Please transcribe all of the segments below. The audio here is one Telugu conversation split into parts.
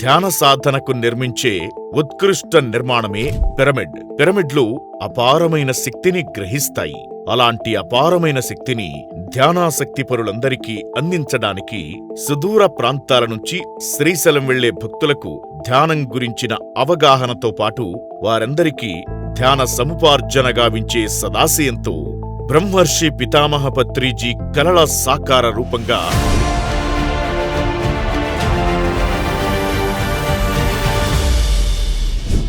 ధ్యాన సాధనకు నిర్మించే ఉత్కృష్ట నిర్మాణమే పిరమిడ్. పిరమిడ్లు అపారమైన శక్తిని గ్రహిస్తాయి. అలాంటి అపారమైన శక్తిని ధ్యానాసక్తి పరులందరికీ అందించడానికి సుదూర ప్రాంతాల నుంచి శ్రీశైలం వెళ్ళే భక్తులకు ధ్యానం గురించిన అవగాహనతో పాటు వారందరికీ ధ్యాన సముపార్జన గావించే సదాశయంతో బ్రహ్మర్షి పితామహ పత్రిజీ కలల సాకార రూపంగా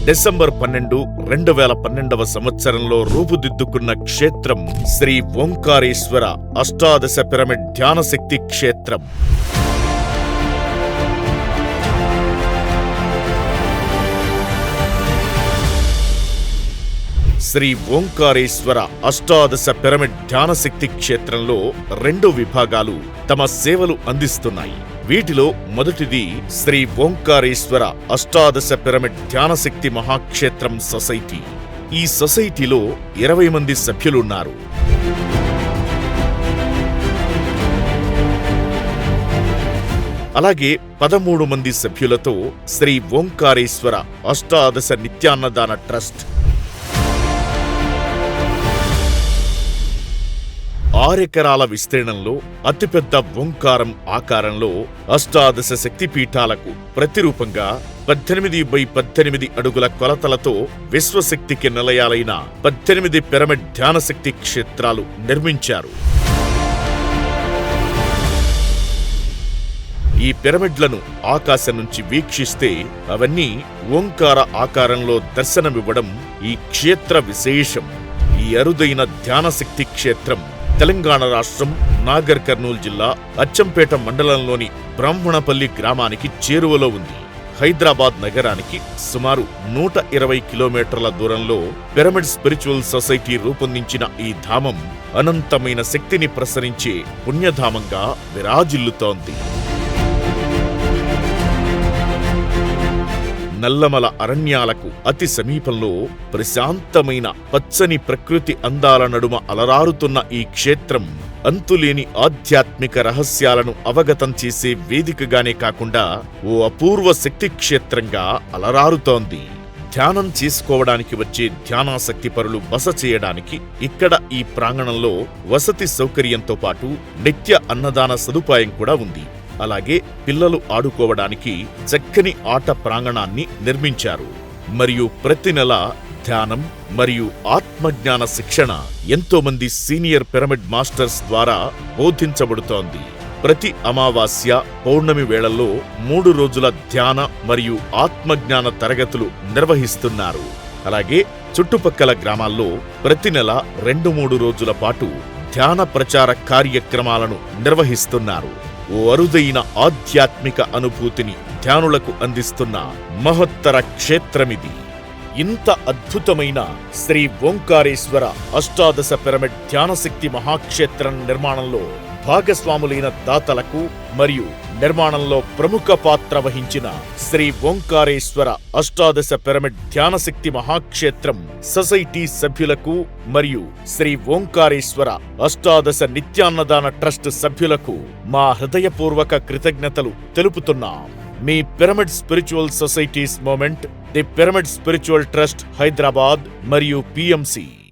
డిసెంబర్ పన్నెండు రెండు వేల పన్నెండవ సంవత్సరంలో రూపుదిద్దుకున్న క్షేత్రం శ్రీ ఓంకారేశ్వర అష్టాదశ పిరమిడ్ ధ్యానశక్తి క్షేత్రం. శ్రీ ఓంకారేశ్వర అష్టాదశ పిరమిడ్ ధ్యానశక్తి క్షేత్రంలో రెండు విభాగాలు తమ సేవలు అందిస్తున్నాయి. వీటిలో మొదటిది శ్రీ ఓంకారేశ్వర అష్టాదశ పిరమిడ్ ధ్యానశక్తి మహాక్షేత్రం సొసైటీ. ఈ సొసైటీలో ఇరవై మంది సభ్యులున్నారు. అలాగే పదమూడు మంది సభ్యులతో శ్రీ ఓంకారేశ్వర అష్టాదశ నిత్యాన్నదాన ట్రస్ట్ ఆరెకరాల విస్తీర్ణంలో అతిపెద్ద ఓంకారం ఆకారంలో అష్టాదశ శక్తిపీఠాలకు ప్రతిరూపంగా పద్దెనిమిది బై పద్దెనిమిది అడుగుల కొలతలతో విశ్వశక్తికి నిలయాలైన పద్దెనిమిది పిరమిడ్ ధ్యానశక్తి క్షేత్రాలు నిర్మించారు. ఈ పిరమిడ్లను ఆకాశం నుంచి వీక్షిస్తే అవన్నీ ఓంకార ఆకారంలో దర్శనమివ్వడం ఈ క్షేత్ర విశేషం. ఈ అరుదైన ధ్యానశక్తి క్షేత్రం తెలంగాణ రాష్ట్రం నాగర్ కర్నూలు జిల్లా అచ్చంపేట మండలంలోని బ్రాహ్మణపల్లి గ్రామానికి చేరువలో ఉంది. హైదరాబాద్ నగరానికి సుమారు నూట ఇరవై కిలోమీటర్ల దూరంలో పిరమిడ్ స్పిరిచువల్ సొసైటీ రూపొందించిన ఈ ధామం అనంతమైన శక్తిని ప్రసరించే పుణ్యధామంగా విరాజిల్లుతోంది. నల్లమల అరణ్యాలకు అతి సమీపంలో ప్రశాంతమైన పచ్చని ప్రకృతి అందాల నడుమ అలరారుతున్న ఈ క్షేత్రం అంతులేని ఆధ్యాత్మిక రహస్యాలను అవగతం చేసే వేదికగానే కాకుండా ఓ అపూర్వ శక్తి క్షేత్రంగా అలరారుతోంది. ధ్యానం చేసుకోవడానికి వచ్చే ధ్యానాసక్తి పరులు బస చేయడానికి ఇక్కడ ఈ ప్రాంగణంలో వసతి సౌకర్యంతో పాటు నిత్య అన్నదాన సదుపాయం కూడా ఉంది. అలాగే పిల్లలు ఆడుకోవడానికి చక్కని ఆట ప్రాంగణాన్ని నిర్మించారు. మరియు ప్రతి నెల ధ్యానం మరియు ఆత్మజ్ఞాన శిక్షణ ఎంతో మంది సీనియర్ పిరమిడ్ మాస్టర్స్ ద్వారా బోధించబడుతోంది. ప్రతి అమావాస్య పౌర్ణమి వేళల్లో మూడు రోజుల ధ్యాన మరియు ఆత్మజ్ఞాన తరగతులు నిర్వహిస్తున్నారు. అలాగే చుట్టుపక్కల గ్రామాల్లో ప్రతి నెల రెండు మూడు రోజుల పాటు ధ్యాన ప్రచార కార్యక్రమాలను నిర్వహిస్తున్నారు. ఓ అరుదైన ఆధ్యాత్మిక అనుభూతిని ధ్యానులకు అందిస్తున్న మహత్తర క్షేత్రమిది. ఇంత అద్భుతమైన శ్రీ ఓంకారేశ్వర అష్టాదశ పిరమిడ్ ధ్యానశక్తి మహాక్షేత్రం నిర్మాణంలో భాగస్వాములైన దాతలకు మరియు నిర్మాణంలో ప్రముఖ పాత్ర వహించిన శ్రీ ఓంకారేశ్వర అష్టాదశ పిరమిడ్ ధ్యానశక్తి మహాక్షేత్రం సొసైటీ సభ్యులకు మరియు శ్రీ ఓంకారేశ్వర అష్టాదశ నిత్యాన్నదాన ట్రస్ట్ సభ్యులకు మా హృదయపూర్వక కృతజ్ఞతలు తెలుపుతున్నాం. మీ pyramid spiritual societies movement the pyramid spiritual trust Hyderabad మరియు పిఎంసి.